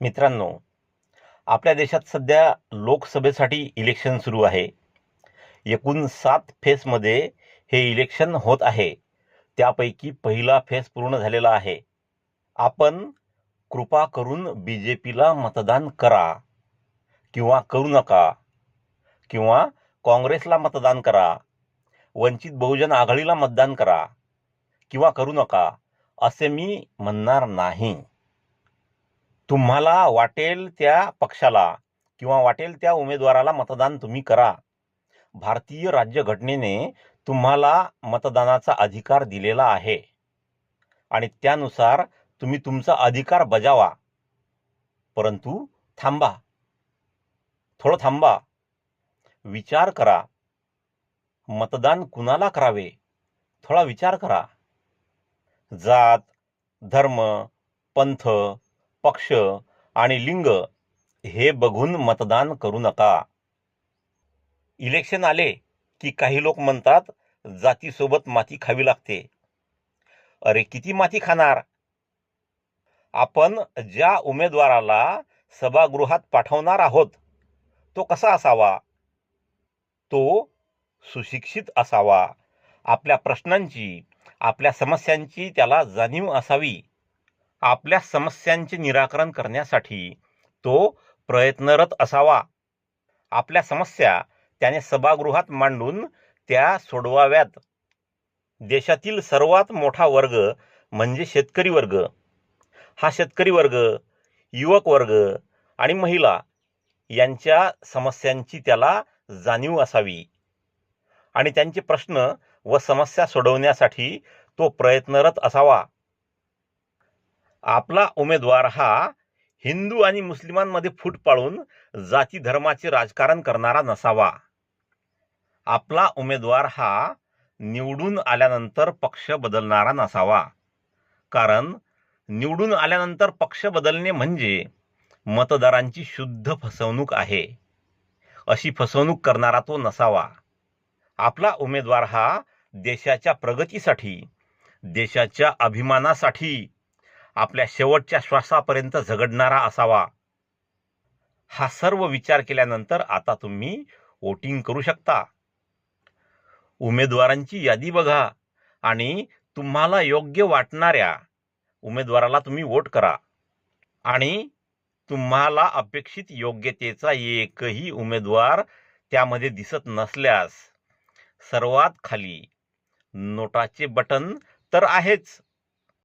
मित्रांनो आपल्या देशात सध्या लोकसभेसाठी इलेक्शन सुरू आहे. एकूण सात फेसमध्ये हे इलेक्शन होत आहे. त्यापैकी पहिला फेस पूर्ण झालेला आहे. आपण कृपा करून बी जे पीला मतदान करा किंवा करू नका किंवा काँग्रेसला मतदान करा वंचित बहुजन आघाडीला मतदान करा किंवा करू नका असे मी म्हणणार नाही. तुम्हाला वाटेल त्या पक्षाला किंवा वाटेल त्या उमेदवाराला मतदान तुम्ही करा. भारतीय राज्यघटनेने तुम्हाला मतदानाचा अधिकार दिलेला आहे. आणि त्यानुसार तुम्ही तुमचा अधिकार बजावा. परंतु थांबा. थोडं थांबा. विचार करा. मतदान कुणाला करावे? थोडा विचार करा. जात धर्म पंथ पक्ष आणि लिंग हे बघून मतदान करू नका. इलेक्शन आले की काही लोक म्हणतात जातीसोबत माती खावी लागते. अरे किती माती खाणार? आपण ज्या उमेदवाराला सभागृहात पाठवणार आहोत तो कसा असावा? तो सुशिक्षित असावा. आपल्या प्रश्नांची आपल्या समस्यांची त्याला जाणीव असावी. आपल्या समस्यांचे निराकरण करण्यासाठी तो प्रयत्नरत असावा. आपल्या समस्या त्याने सभागृहात मांडून त्या सोडवाव्यात. देशातील सर्वात मोठा वर्ग म्हणजे शेतकरी वर्ग. हा शेतकरी वर्ग युवक वर्ग आणि महिला यांच्या समस्यांची त्याला जाणीव असावी आणि त्यांचे प्रश्न व समस्या सोडवण्यासाठी तो प्रयत्नरत असावा. आपला उमेदवार हा हिंदू आणि मुस्लिमांमध्ये फूट पाडून जाती धर्माचे राजकारण करणारा नसावा. आपला उमेदवार हा निवडून आल्यानंतर पक्ष बदलणारा नसावा. कारण निवडून आल्यानंतर पक्ष बदलणे म्हणजे मतदारांची शुद्ध फसवणूक आहे. अशी फसवणूक करणारा तो नसावा. आपला उमेदवार हा देशाच्या प्रगतीसाठी देशाच्या अभिमानासाठी आपल्या शेवटच्या श्वासापर्यंत झगडणारा असावा. हा सर्व विचार केल्यानंतर आता तुम्ही वोटिंग करू शकता. उमेदवारांची यादी बघा आणि तुम्हाला योग्य वाटणाऱ्या उमेदवाराला तुम्ही वोट करा. आणि तुम्हाला अपेक्षित योग्यतेचा एकही उमेदवार त्यामध्ये दिसत नसल्यास सर्वात खाली नोटाचे बटन तर आहेच.